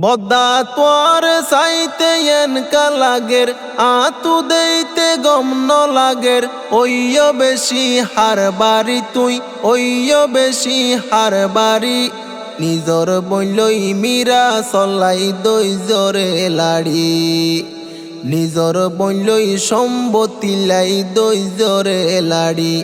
বদা তোর সাইতে এনকা লাগের, আতু দেইতে গম ন লাগের, ওইয় বেশি হার বাড়ি তুই, ওইয় বেশি হার বাড়ি। নিজর বইলই মীরা চলাই দই জরে লাড়ি। নিজর বইলই সম্বতি লাই দই জরে লাড়ি।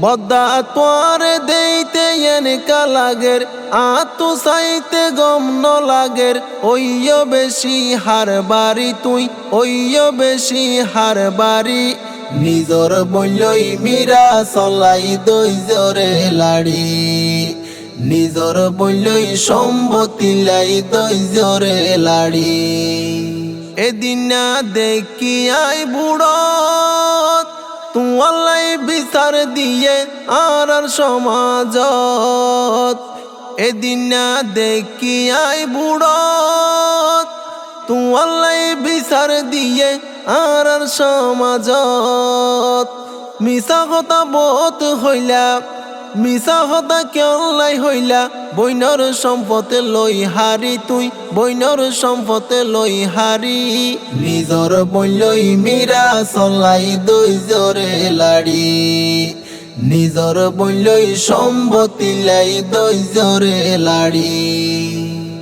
বদা তোর দেইতে এনকা লাগের, আতু সাইতে গম ন লাগের, ওইয় বেশি হার বাড়ি তুই, ওইয় বেশি হার বাড়ি। নিজর বইলই মীরা চলাই দই জরে লাড়ি। নিজর বইলই সম্বতি লাই দই জরে লাড়ি। এদিন দেখি আই বুড়ত তুয়ালাই বিচার দিয়ে আর আর সমাজত। এদিন দেখি আই বুড়ত। তুয়ালাই বিচার দিয়ে আর আর সমাজত। মিশা কথা বহুত হইলা মিশা হতা কেলাই হইলা, বৈনর সম্পতে লই হারি তুই, বৈনর সম্পতে লই হারি। নিজর বইলই মীরা চলাই দই জরে লাড়ি। নিজর বইলই সম্পত্তি লাই দই জরে লাড়ি।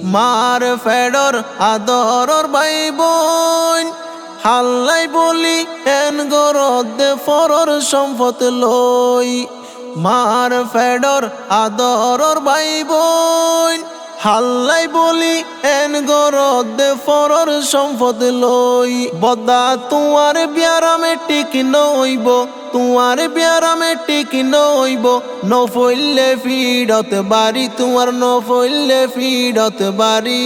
মার ফেডর আদরর বাই বোন হাল্লাই বলি এন গরদ ফরর সম্পত লই। মার ফেডর আদরর ভাই বোন হাল্লাই বলি এন গরদ ফরর সম্পদ লই। বদা তোমার বিয়ারামে টিক নইব তোমার বিয়ারামে টিক নইব। নফইলে ফিডত বাড়ি তোমার নফইলে ফিডত বাড়ি।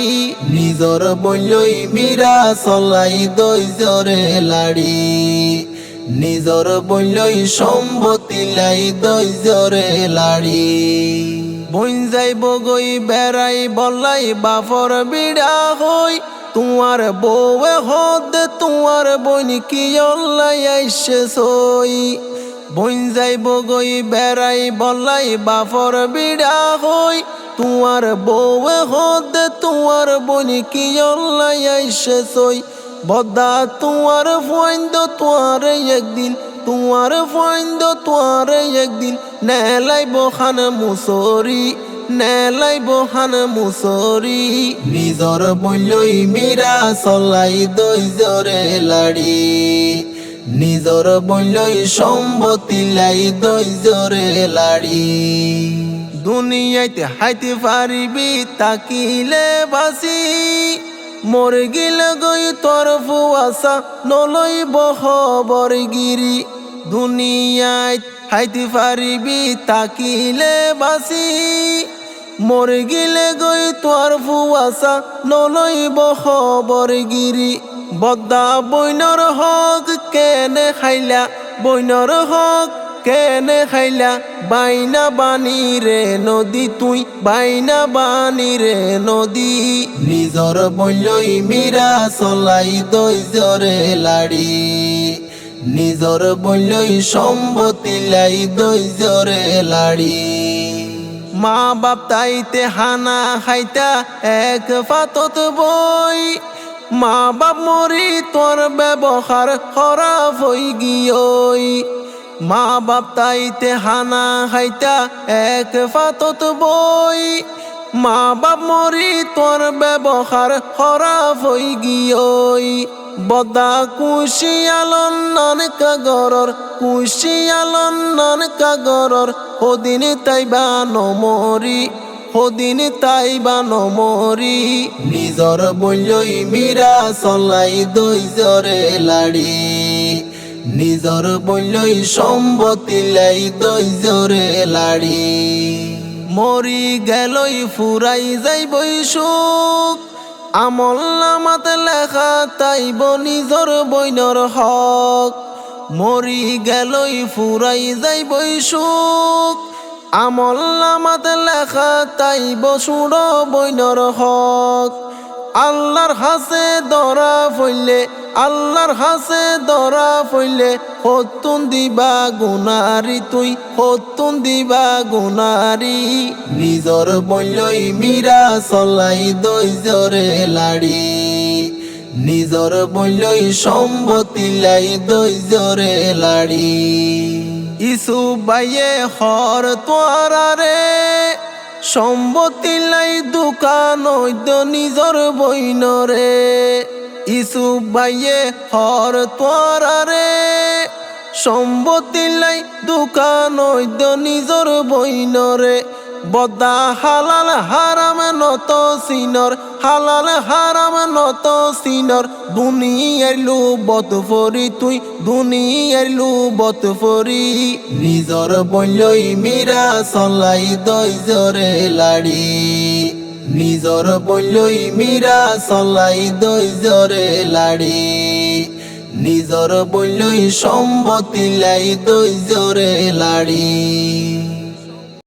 নিজর বইলই মীরা চলাই দই জরে লাড়ি। নিজর বইলই সম্পত্তি লাই দই জরে লাড়ি। বইন যাইব গই, বেড়াই বলাই বাফর বিড়া হই। তোমার বউয়ে হদ, তোমার বইন কি অল্লাই আইসে সই। বইন যাইব গই, বেড়াই বলাই বাফর বিড়া হই। তোমার বউয়ে হদ, তোমার বইন কি অল্লাই আইসে সই। বদা তোমার ফাইন্দ তোমার একদিন, তোমার ফাইন্দ তোমার একদিন, নেলাই বখান মুসরি, নেলাই বহান মুসরি। নিজর বইলই মীরা চলাই দই জরে লাড়ি। নিজর বইলই সম্পত্তি লাই দই জরে লাড়ি। দুনিয়াইতে হাইতে পারিবি, তাকিলে বাসি। মরে গিলে গই তোর ফুয়াশা নলই বহবর গিরি দুনিয়ায় হাইতে পারিবি তাকিলে বাসি। মরে গিলে গই তোর ফুয়াশা নলই বহবর গিরি বদ্দা বইনর হক কেনে খাইলা? বইনর হক কেনে খাইলা? বাইনা বানি রে নদী তুই বাইনা বানি রে নদী। নিজর বইলই মীরা চলাই দই জরে লাড়ি। নিজর বইলই সম্পত্তি লাই দই জরে লাড়ি। মা বাপ তাইতে হানা খাইতা এক ফাতত বই। মা বাপ মরি তোর ব্যবহার খরাপ হই গিয়ই। মা বাপ তাইতে হানা খাইতা এক ফাতত বই। মা বাপ মরি তোর ব্যবহার খরাপ হই গিয়ই। বদা কুশি আলন নান কাগরর, কুশি আলন নান কাগরর, হদিন তাইবা নমরি তাই তাইবা নমরি। নিজর বইলই মীরা চলাই দই জরে লাড়ি। নিজর বইলই সম্পত্তি লাই দই জরে লাড়ি। মরি গেলই ফুরাই যাইবই সুখ। আমল নামাতে লেখা তাইব নিজর বইনর হক। মরি গেলই ফুরাই যাইবই সুখ। আমল নামাতে লেখা তাইব সুড় বইনর হক। আল্লাহর হাসে দরা ফইলে আল্লাহর হাসে ধরা ফইলে হতুন দিবা গুনারি তুই হতুন দিবা গুনারি। নিজর বললই মীরা চলাই দই জরে লাড়ি। নিজর বললই সম্পত্তি লাই দই জরে লাড়ি। ইসু বাইয়ে হর তোয়ারে সম্পত্তি লাই দোকান নিজর বইনরে। ইসু বাইয়ে হর তোয়ারে সম্পত্তি লাই দোকান নিজর বইনরে বদা হালাল হারাম নত সিনর, হালাল হারাম নত সিনর। দুনিয়ার লু বত ফরি তুই, দুনিয়ার লু বত ফরি। নিজর বললই মীরা চলাই দই জরে লাড়ি। নিজর বললই মীরা চলাই দই জরে লাড়ি। নিজর বললই সম্পত্তি লাই দই জরে লাড়ি।